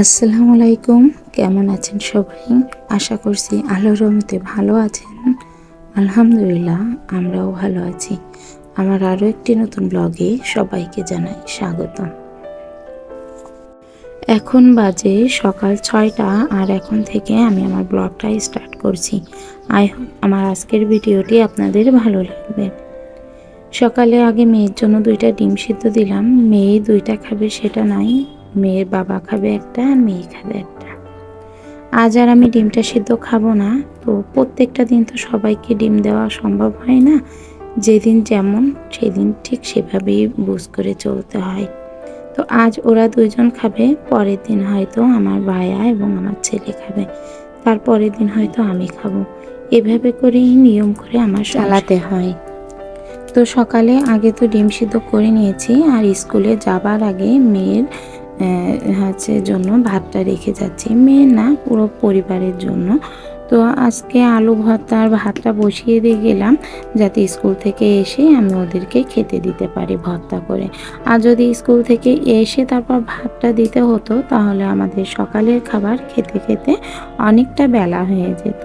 আসসালামু আলাইকুম। কেমন আছেন সবাই? আশা করছি আল্লাহর রহমতে ভালো আছেন। আলহামদুলিল্লাহ, আমরাও ভালো আছি। আমার আরও একটি নতুন ব্লগে সবাইকে জানাই স্বাগতম। এখন বাজে সকাল ছয়টা আর এখন থেকে আমি আমার ব্লগটা স্টার্ট করছি। আই হোপ আমার আজকের ভিডিওটি আপনাদের ভালো লাগবে। সকালে আগে মেয়ের জন্য দুইটা ডিম সিদ্ধ দিলাম। মেয়ে দুইটা খাবে সেটা নাই। মেয়ের বাবা খাবে একটা আর মেয়ে খাবে একটা। আজ আর আমি ডিমটা সিদ্ধ খাব না, তো প্রত্যেকটা দিন তো সবাইকে ডিম দেওয়া সম্ভব হয় না। যেদিন যেমন, সেদিন ঠিক সেভাবেই বুঝ করে চলতে হয়। তো আজ ওরা দুইজন খাবে, পরের দিন হয়তো আমার ভাইয়া এবং আমার ছেলে খাবে। তারপরের দিন হয়তো আমি খাব। এভাবে করেই নিয়ম করে আমার চালাতে হয়। তো সকালে আগে তো ডিম সিদ্ধ করে নিয়েছি, আর স্কুলে যাবার আগে মেয়ের হচ্ছে জন্য ভাতটা রেখে যাচ্ছি। মেয়ের না, পুরো পরিবারের জন্য। তো আজকে আলু ভর্তা আর ভাতটা বসিয়ে দিয়ে গেলাম, যাতে স্কুল থেকে এসে আমি ওদেরকে খেতে দিতে পারি ভর্তা করে। আর যদি স্কুল থেকে এসে তারপর ভাতটা দিতে হতো, তাহলে আমাদের সকালের খাবার খেতে খেতে অনেকটা বেলা হয়ে যেত।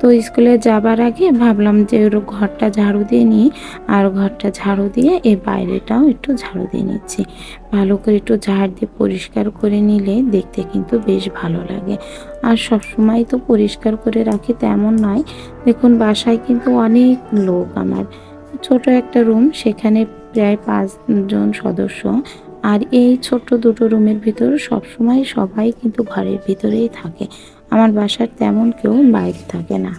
তো স্কুলে যাবার আগে ভাবলাম যে ওর ঘরটা ঝাড়ু দিয়ে নিই, আর ঘরটা ঝাড়ু দিয়ে এই বাইরেটাও একটু ঝাড়ু দিয়ে নিচ্ছি। ভালো করে একটু ঝাড় দিয়ে পরিষ্কার করে নিলে দেখতে কিন্তু বেশ ভালো লাগে। আর সবসময় তো পরিষ্কার করে রাখি তেমন নয়। দেখুন, বাসায় কিন্তু অনেক লোক আমার। ছোট একটা রুম, সেখানে প্রায় পাঁচজন সদস্য। আর এই ছোট্ট দুটো রুমের ভিতর সবসময় সবাই কিন্তু ঘরের ভিতরেই থাকে। আমার বাসার তেমন কেউ বাইরে থাকে না।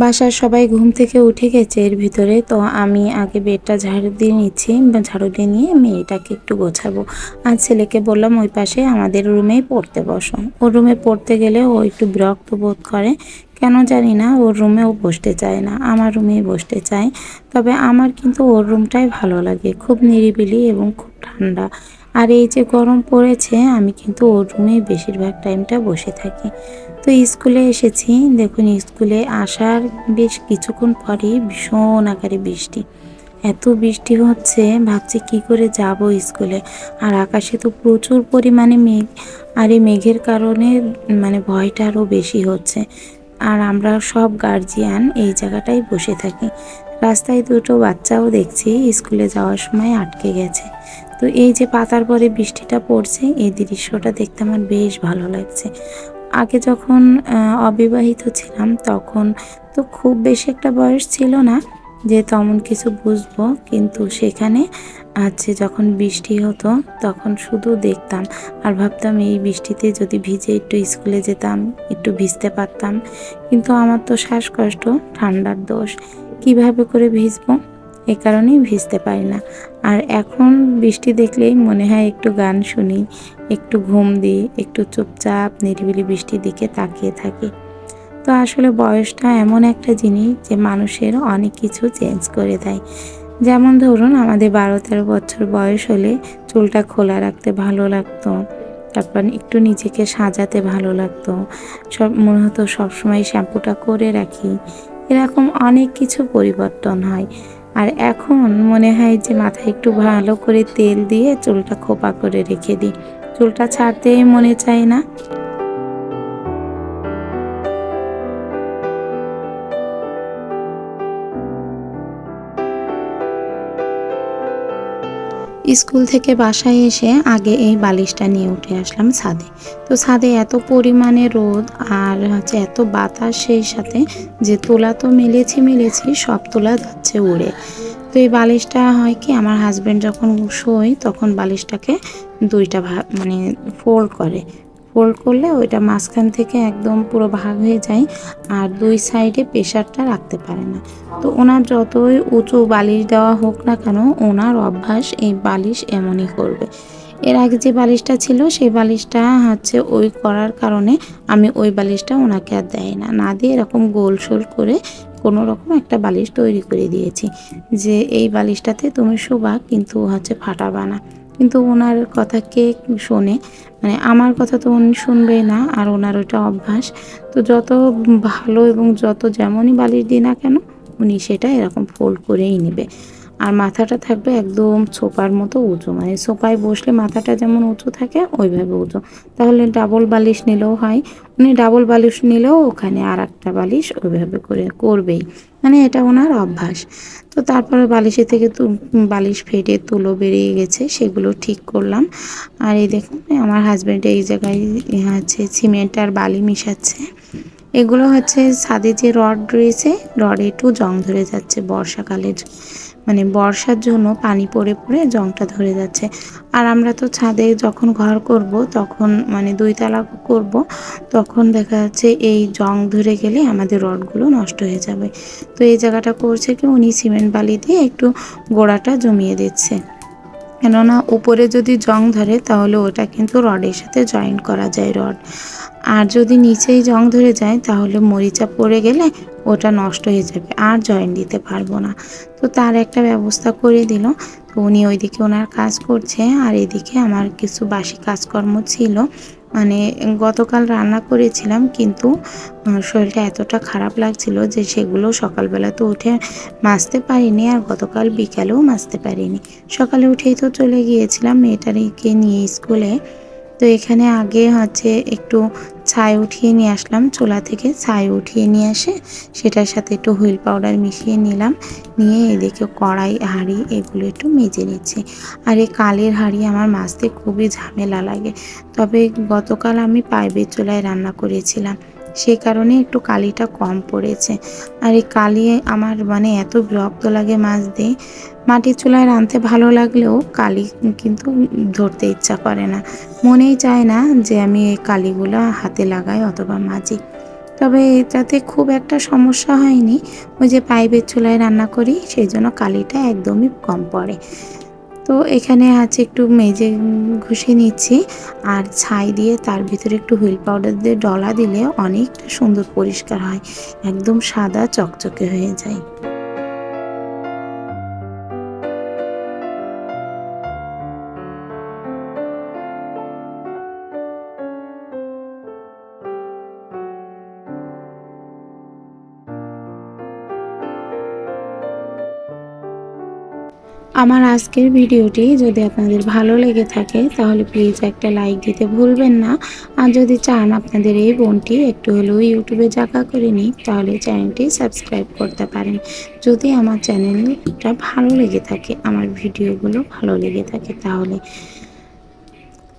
বাসার সবাই ঘুম থেকে উঠে গেছে এর ভিতরে। তো আমি আগে বেডটা ঝাড়ু দিয়ে নিচ্ছি ঝাড়ু দিয়ে নিয়ে মেয়েটাকে একটু গোছাবো। আর ছেলেকে বললাম ওই পাশে আমাদের রুমেই পড়তে বসো। ওর রুমে পড়তে গেলে ও একটু বিরক্ত বোধ করে। কেন জানি না, ওর রুমেও বসতে চায় না, আমার রুমেই বসতে চায়। তবে আমার কিন্তু ওর রুমটাই ভালো লাগে, খুব নিরিবিলি এবং খুব ঠান্ডা। আর এই যে গরম পড়েছে, আমি কিন্তু ওর রুমেই বেশিরভাগ টাইমটা বসে থাকি। তো স্কুলে এসেছি। দেখুন, স্কুলে আসার বেশ কিছুক্ষণ পরেই ভীষণ আকারে বৃষ্টি। এত বৃষ্টি হচ্ছে, ভাবছি কি করে যাব স্কুলে। আর আকাশে তো প্রচুর পরিমাণে মেঘ, আর এই মেঘের কারণে মানে ভয়টা আরও বেশি হচ্ছে। আর আমরা সব গার্জিয়ান এই জায়গাটাই বসে থাকি। রাস্তায় দুটো বাচ্চাও দেখছি, স্কুলে যাওয়ার সময় আটকে গেছে। তো এই যে পাতার পরে বৃষ্টিটা পড়ছে, এই দৃশ্যটা দেখতে আমার বেশ ভালো লাগছে। আগে যখন অবিবাহিত ছিলাম তখন তো খুব বেশি একটা বয়স ছিল না যে তেমন কিছু বুঝব। কিন্তু সেখানে আছে যখন বৃষ্টি হতো তখন শুধু দেখতাম আর ভাবতাম এই বৃষ্টিতে যদি ভিজে একটু স্কুলে যেতাম, একটু ভিজতে পারতাম। কিন্তু আমার তো শ্বাসকষ্ট, ঠান্ডার দোষ। কীভাবে করে ভিজবো? এ কারণেই ভিজতে পারি না। আর এখন বৃষ্টি দেখলেই মনে হয় একটু গান শুনি, একটু ঘুম দিই, একটু চুপচাপ নিরিবিলি বৃষ্টির দিকে তাকিয়ে থাকি। তো আসলে বয়সটা এমন একটা জিনিস যে মানুষের অনেক কিছু চেঞ্জ করে দেয়। যেমন ধরুন, আমাদের বারো তেরো বছর বয়স হলে চুলটা খোলা রাখতে ভালো লাগতো, তারপর একটু নিজেকে সাজাতে ভালো লাগতো, সব মনে হতো সবসময় শ্যাম্পুটা করে রাখি। এরকম অনেক কিছু পরিবর্তন হয়। আর এখন মনে হয় যে মাথায় একটু ভালো করে তেল দিয়ে চুলটা খোপা করে রেখে দিই। চুলটা ছাড়তেই মনে চায় না। স্কুল থেকে বাসায় এসে আগে এই বালিশটা নিয়ে উঠে আসলাম ছাদে। তো ছাদে এত পরিমাণে রোদ আর হচ্ছে এত বাতাস সেই সাথে যে তোলা তো মিলেছি মিলেছি, সব তোলা যাচ্ছে উড়ে। তো এই বালিশটা হয় কি, আমার হাজব্যান্ড যখন শোয় তখন বালিশটাকে দুইটা মানে ফোল্ড করে। ফোল্ড করলে ওইটা মাঝখান থেকে একদম পুরো ভাগ হয়ে যায় আর দুই সাইডে প্রেশারটা রাখতে পারে না। তো ওনার যতই উঁচু বালিশ দেওয়া হোক না কেন, ওনার অভ্যাস এই বালিশ এমনই করবে। এর আগে যে বালিশটা ছিল, সেই বালিশটা হচ্ছে ওই করার কারণে আমি ওই বালিশটা ওনাকে আর দেয় না। না দিয়ে এরকম গোল সোল করে কোনো রকম একটা বালিশ তৈরি করে দিয়েছি যে এই বালিশটাতে তুমি শোবা, কিন্তু হচ্ছে ফাটাবা না। কিন্তু ওনার কথা কে শোনে? মানে আমার কথা তো উনি শুনবেই না, আর ওনার ওটা অভ্যাস। তো যত ভালো এবং যত যেমনই বালিশ দিই না কেন, উনি সেটা এরকম ফোল্ড করেই নেবে। আর মাথাটা থাকবে একদম ছোপার মতো উঁচু। মানে সোপায় বসলে মাথাটা যেমন উঁচু থাকে, ওইভাবে উঁচু। তাহলে ডাবল বালিশ নিলেও হয়। উনি ডাবল বালিশ নিলেও ওখানে আর একটা বালিশ ওইভাবে করে করবেই। মানে এটা ওনার অভ্যাস। তো তারপরে বালিশে থেকে তু বালিশ ফেটে তুলো বেরিয়ে গেছে, সেগুলো ঠিক করলাম। আর এই দেখুন, আমার হাজব্যান্ড এই জায়গায় হচ্ছে সিমেন্ট আর বালি মিশাচ্ছে। এগুলো হচ্ছে ছাদে যে রড রয়েছে, রডে একটু জং ধরে যাচ্ছে বর্ষাকালের মানে বর্ষার জন্য পানি পড়ে পড়ে জংটা ধরে যাচ্ছে। আর আমরা তো ছাদে যখন ঘর করব, তখন মানে দুই তালা করব, তখন দেখা যাচ্ছে এই জং ধরে গেলে আমাদের রডগুলো নষ্ট হয়ে যাবে। তো এই জায়গাটা করছে কি, উনি সিমেন্ট বালি দিয়ে একটু গোড়াটা জমিয়ে দিচ্ছে। কেননা উপরে যদি জং ধরে, তাহলে ওটা কিন্তু রডের সাথে জয়েন্ট করা যায় রড। আর যদি নিচেই জং ধরে যায়, তাহলে মরিচা পড়ে গেলে ওটা নষ্ট হয়ে যাবে, আর জয়েন্ট দিতে পারব না। তো তার একটা ব্যবস্থা করে দিল। তো উনি ওইদিকে ওনার কাজ করছে, আর এদিকে আমার কিছু বাসি কাজকর্ম ছিল। মানে গতকাল রান্না করেছিলাম, কিন্তু শরীরটা এতটা খারাপ লাগছিল যে সেগুলো সকালবেলা তো উঠে মাজতে পারিনি, আর গতকাল বিকালেও মাজতে পারিনি। সকালে উঠেই তো চলে গিয়েছিলাম, মেয়েটাকে নিয়ে স্কুলে। তো এখানে আগে হচ্ছে একটু ছাই উঠিয়ে নিয়ে আসলাম, চোলা থেকে ছাই উঠিয়ে নিয়ে আসে সেটার সাথে একটু হুইল পাউডার মিশিয়ে নিলাম, নিয়ে এদিকে কড়াই, হাঁড়ি এগুলো একটু মেজে নিচ্ছি। আর এই কালের হাঁড়ি আমার মাছতে খুবই ঝামেলা লাগে। তবে গতকাল আমি পাইপের চোলায় রান্না করেছিলাম। সেই কারণে একটু কালিটা কম পড়েছে। আর এই কালি আমার মানে এত বিরক্ত লাগে মাছ দিয়ে। মাটির চুলায় রাঁধতে ভালো লাগলেও কালি কিন্তু ধরতে ইচ্ছা করে না। মনেই চায় না যে আমি এই কালিগুলো হাতে লাগাই অথবা মাজি। তবে এটাতে খুব একটা সমস্যা হয়নি। ওই যে পাইপের চুলায় রান্না করি, সেই জন্য কালিটা একদমই কম পড়ে। তো এখানে আছে একটু মেজে ঘষে নিচ্ছি। আর ছাই দিয়ে তার ভিতরে একটু হুইল পাউডার দিয়ে ডলা দিলে অনেকটা সুন্দর পরিষ্কার হয়। একদম সাদা চকচকে হয়ে যায়। আমার আজকের ভিডিওটি যদি আপনাদের ভালো লেগে থাকে, তাহলে প্লিজ একটা লাইক দিতে ভুলবেন না। আর যদি চান আপনাদের এই বোনটি একটু হলেও ইউটিউবে জায়গা করে নিই তাহলে চ্যানেলটি সাবস্ক্রাইব করতে পারেন। যদি আমার চ্যানেলটা ভালো লেগে থাকে, আমার ভিডিওগুলো ভালো লেগে থাকে, তাহলে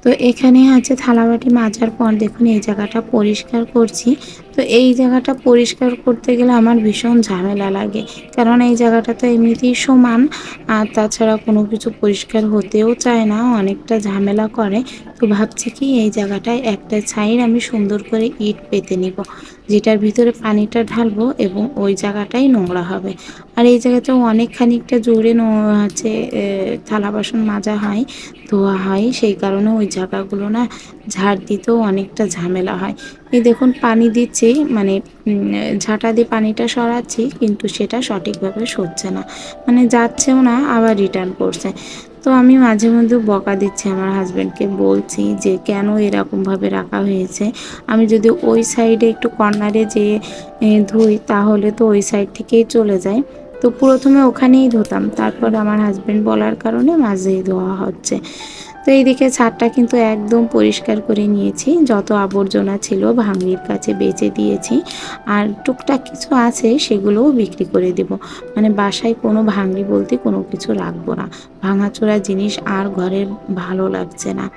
তো এখানে আছে থালাবাটি মাজার পর দেখুন এই জায়গাটা পরিষ্কার করছি। তো এই জায়গাটা পরিষ্কার করতে গেলে আমার ভীষণ ঝামেলা লাগে। কারণ এই জায়গাটা তো এমনিতেই সমান, আর তাছাড়া কোনো কিছু পরিষ্কার হতেও চায় না, অনেকটা ঝামেলা করে। তো ভাবছি কি এই জায়গাটায় একটা ছাইর আমি সুন্দর করে ইট পেতে নিব। যেটার ভিতরে পানিটা ঢালবো এবং ওই জায়গাটাই নোংরা হবে। আর এই জায়গাতেও অনেক খানিকটা জোরে হচ্ছে থালা বাসন মাজা হয়, ধোয়া হয়, সেই কারণে ওই জায়গাগুলো না ঝাড় দিতেও অনেকটা ঝামেলা হয়। এই দেখুন পানি দিচ্ছি মানে ঝাঁটা দিয়ে পানিটা সরাচ্ছি, কিন্তু সেটা সঠিকভাবে সরছে না। মানে যাচ্ছেও না, আবার রিটার্ন করছে। তো আমি মাঝে মধ্যে বকা দিচ্ছি আমার হাজব্যান্ডকে বলছি যে কেন এরকমভাবে রাখা হয়েছে? আমি যদি ওই সাইডে একটু কর্নারে যেয়ে ধুই, তাহলে তো ওই সাইড থেকেই চলে যায়। তো প্রথমে ওখানেই ধুতাম, তারপর আমার হাজব্যান্ড বলার কারণে মাঝেই ধোয়া হচ্ছে। তো এইদিকে ছাদটা কিন্তু একদম পরিষ্কার করে নিয়েছি। যত আবর্জনা ছিল ভাঙির কাছে বেচে দিয়েছি। আর টুকটাক কিছু আছে সেগুলোও বিক্রি করে দেব। মানে বাসায় কোনো ভাঙলি বলতে কোনো কিছু রাখব না। ভাঙাচোরা জিনিস আর ঘরের ভালো লাগছে না।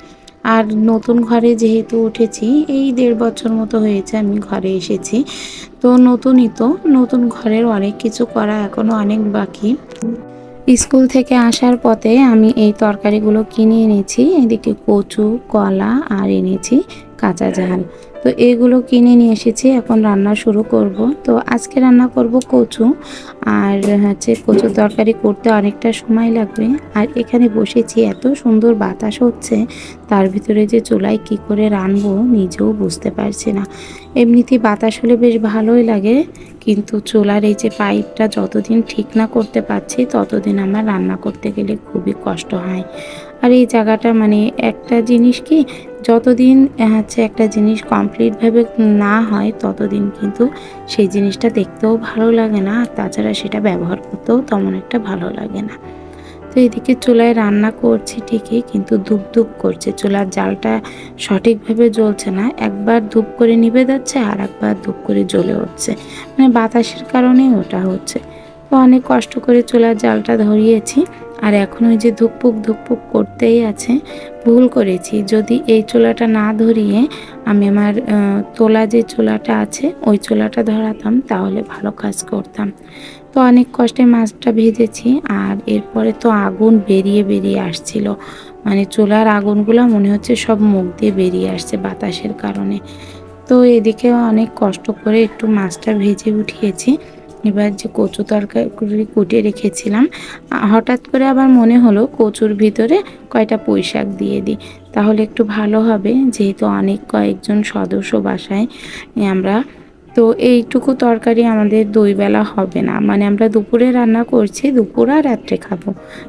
আর নতুন ঘরে যেহেতু উঠেছি, এই দেড় বছর মতো হয়েছে আমি ঘরে এসেছি। তো নতুনই তো, নতুন ঘরের অনেক কিছু করা এখনও অনেক বাকি। স্কুল থেকে আসার পথে আমি এই তরকারিগুলো কিনে এনেছি। এদিকে কচু, কলা আর এনেছি কাঁচা ঝাল। তো এগুলো কিনে নিয়ে এসেছি, এখন রান্না শুরু করব। তো আজকে রান্না করব কচু, আর হচ্ছে কচুর তরকারি করতে অনেকটা সময় লাগবে। আর এখানে বসেছি, এত সুন্দর বাতাস হচ্ছে, তার ভিতরে যে চুলায় কি করে রানবো নিজেও বুঝতে পারছি না। এমনিতেই বাতাস হলে বেশ ভালোই লাগে, কিন্তু চুলার এই যে পাইপটা যতদিন ঠিক না করতে পারছি, ততদিন আমার রান্না করতে গেলে খুবই কষ্ট হয়। আর এই জায়গাটা মানে একটা জিনিস কি যতদিন হচ্ছে একটা জিনিস কমপ্লিটভাবে না হয়, ততদিন কিন্তু সেই জিনিসটা দেখতেও ভালো লাগে না, আর তাছাড়া সেটা ব্যবহার করতেও তেমন একটা ভালো লাগে না। তো এদিকে চুলায় রান্না করছি ঠিকই, কিন্তু ধূপ ধূপ করছে, চুলার জালটা সঠিকভাবে জ্বলছে না, একবার ধূপ করে নিভে যাচ্ছে আর একবার ধূপ করে জ্বলে উঠছে। মানে বাতাসের কারণেই ওটা হচ্ছে। তো অনেক কষ্ট করে চুলার জালটা ধরিয়েছি। আর এখন ওই যে ধুকপুক ধুকপুক করতেই আছে, ভুল করেছি। যদি এই চুলাটা না ধরিয়ে আমি আমার তোলা যে চুলাটা আছে, ওই চুলাটা ধরাতাম, তাহলে ভালো কাজ করতাম। তো অনেক কষ্টে মাছটা ভেজেছি, আর এরপরে তো আগুন বেরিয়ে বেরিয়ে আসছিল। মানে চুলার আগুনগুলো মনে হচ্ছে সব মুখ দিয়ে বেরিয়ে আসছে বাতাসের কারণে। তো এদিকে অনেক কষ্ট করে একটু মাছটা ভেজে উঠিয়েছি। এবার যে কচু তরকারি কুটিয়ে রেখেছিলাম, হঠাৎ করে আবার মনে হলো কচুর ভিতরে কয়টা পুঁই শাক দিয়ে দিই। তাহলে একটু ভালো হবে, যেহেতু অনেক কয়েকজন সদস্য বাসায় আমরা। তো এইটুকু তরকারি আমাদের দুই বেলা হবে না। মানে আমরা দুপুরে রান্না করছি, দুপুর আর রাত্রে খাব।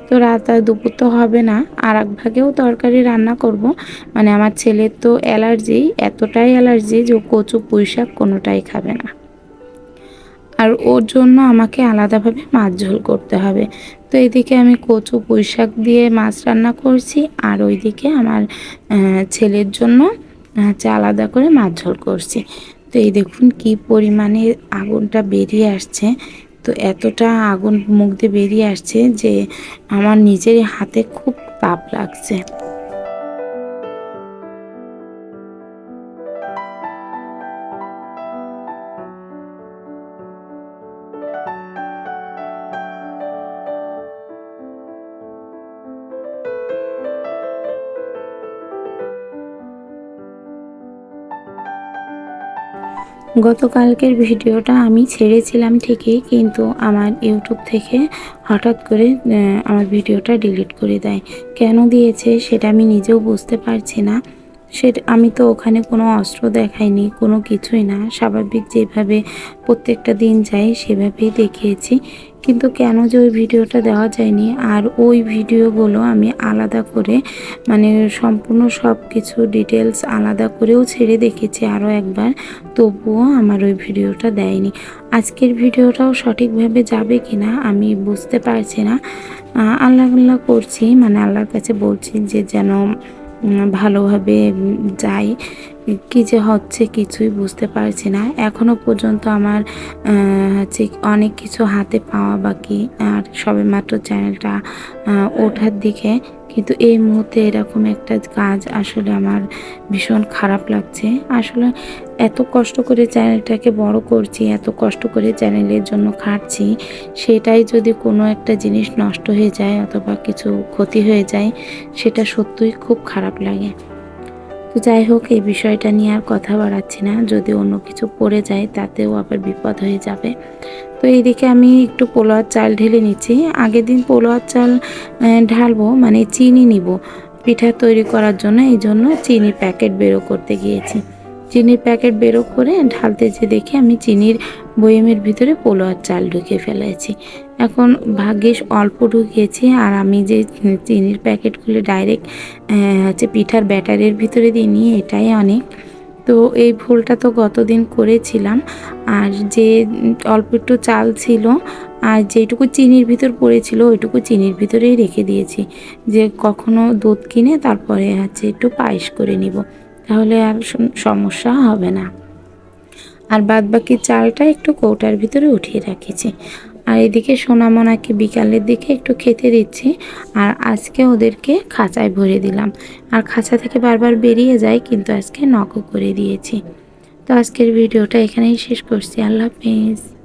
তো রাত আর দুপুর তো হবে না, আর এক ভাগেও তরকারি রান্না করব। মানে আমার ছেলের তো অ্যালার্জি, এতটাই অ্যালার্জি যে কচু পুঁই শাক কোনোটাই খাবে না। আর ওর জন্য আমাকে আলাদাভাবে মাছ ঝোল করতে হবে। তো এদিকে আমি কচু পুঁই শাক দিয়ে মাছ রান্না করছি আর ওইদিকে আমার ছেলের জন্য হচ্ছে আলাদা করে মাছ ঝোল করছি। তো এই দেখুন কি পরিমাণে আগুনটা বেরিয়ে আসছে। তো এতটা আগুন মুখ দিয়ে বেরিয়ে আসছে যে আমার নিজের হাতে খুব তাপ লাগছে। গতকালকের ভিডিওটা আমি ছেড়েছিলাম ঠিকই, কিন্তু আমার ইউটিউব থেকে হঠাৎ করে আমার ভিডিওটা ডিলিট করে দেয়। কেন দিয়েছে সেটা আমি নিজেও বুঝতে পারছি না। সেটা আমি তো ওখানে কোনো অস্ত্র দেখাইনি, কোনো কিছুই না। স্বাভাবিক যেভাবে প্রত্যেকটা দিন যাই সেভাবেই দেখিয়েছি। কিন্তু কেন যে ওই ভিডিওটা দেওয়া যায়নি, আর ওই ভিডিওগুলো আমি আলাদা করে মানে সম্পূর্ণ সব কিছু ডিটেলস আলাদা করেও ছেড়ে দেখেছি আরও একবার। তবুও আমার ওই ভিডিওটা দেয়নি। আজকের ভিডিওটাও সঠিকভাবে যাবে কি না আমি বুঝতে পারছি না। আল্লাহ আল্লাহ করছি মানে আল্লাহর কাছে বলছি যে যেন ভালোভাবে যায় কি যে হচ্ছে কিছুই বুঝতে পারছি না। এখনও পর্যন্ত আমার হচ্ছে অনেক কিছু হাতে পাওয়া বাকি, আর সবেমাত্র চ্যানেলটা ওঠার দিকে। কিন্তু এই মুহূর্তে এরকম একটা কাজ আসলে আমার ভীষণ খারাপ লাগছে। আসলে এত কষ্ট করে চ্যানেলটাকে বড় করছি, এত কষ্ট করে চ্যানেলের জন্য খাটছি, সেটাই যদি কোনো একটা জিনিস নষ্ট হয়ে যায় অথবা কিছু ক্ষতি হয়ে যায়, সেটা সত্যিই খুব খারাপ লাগে। তো যাই হোক, এই বিষয়টা নিয়ে আর কথা বাড়াচ্ছি না। যদি অন্য কিছু পড়ে যায়, তাতেও আবার বিপদ হয়ে যাবে। তো এইদিকে আমি একটু পোলোয়ার চাল ঢেলে নিচ্ছি। আগের দিন পোলোয়ার চাল ঢালবো মানে চিনি নিব পিঠা তৈরি করার জন্য। এই জন্য চিনির প্যাকেট বেরো করতে গিয়েছি। চিনির প্যাকেট বেরো করে ঢালতে যে দেখে আমি চিনির বয়মের ভিতরে পোলোয়ার চাল ঢুকে ফেলেছি। এখন ভাগ্যিস অল্প ঢুকিয়েছি আর আমি যে চিনির প্যাকেট খুলে ডাইরেক্ট হচ্ছে পিঠার ব্যাটারের ভিতরে দিয়ে নিয়ে এটাই অনেক। তো এই ভুলটা তো গতদিন করেছিলাম। আর যে অল্প একটু চাল ছিল আর যেটুকু চিনির ভিতর পড়েছিল ওইটুকু চিনির ভিতরেই রেখে দিয়েছি। যে কখনো দুধ কিনে তারপরে হচ্ছে একটু পায়েস করে নিব। তাহলে আর সমস্যা হবে না। আর বাদ বাকি চালটা একটু কৌটার ভিতরে উঠিয়ে রাখেছি। আর এদিকে সোনামনাকে বিকালের দিকে একটু খেতে দিচ্ছি, আর আজকে ওদেরকে খাঁচায় ভরে দিলাম। আর খাঁচা থেকে বারবার বেরিয়ে যায়, কিন্তু আজকে নকও করে দিয়েছি। তো আজকের ভিডিওটা এখানেই শেষ করছি। আল্লাহ হাফিজ।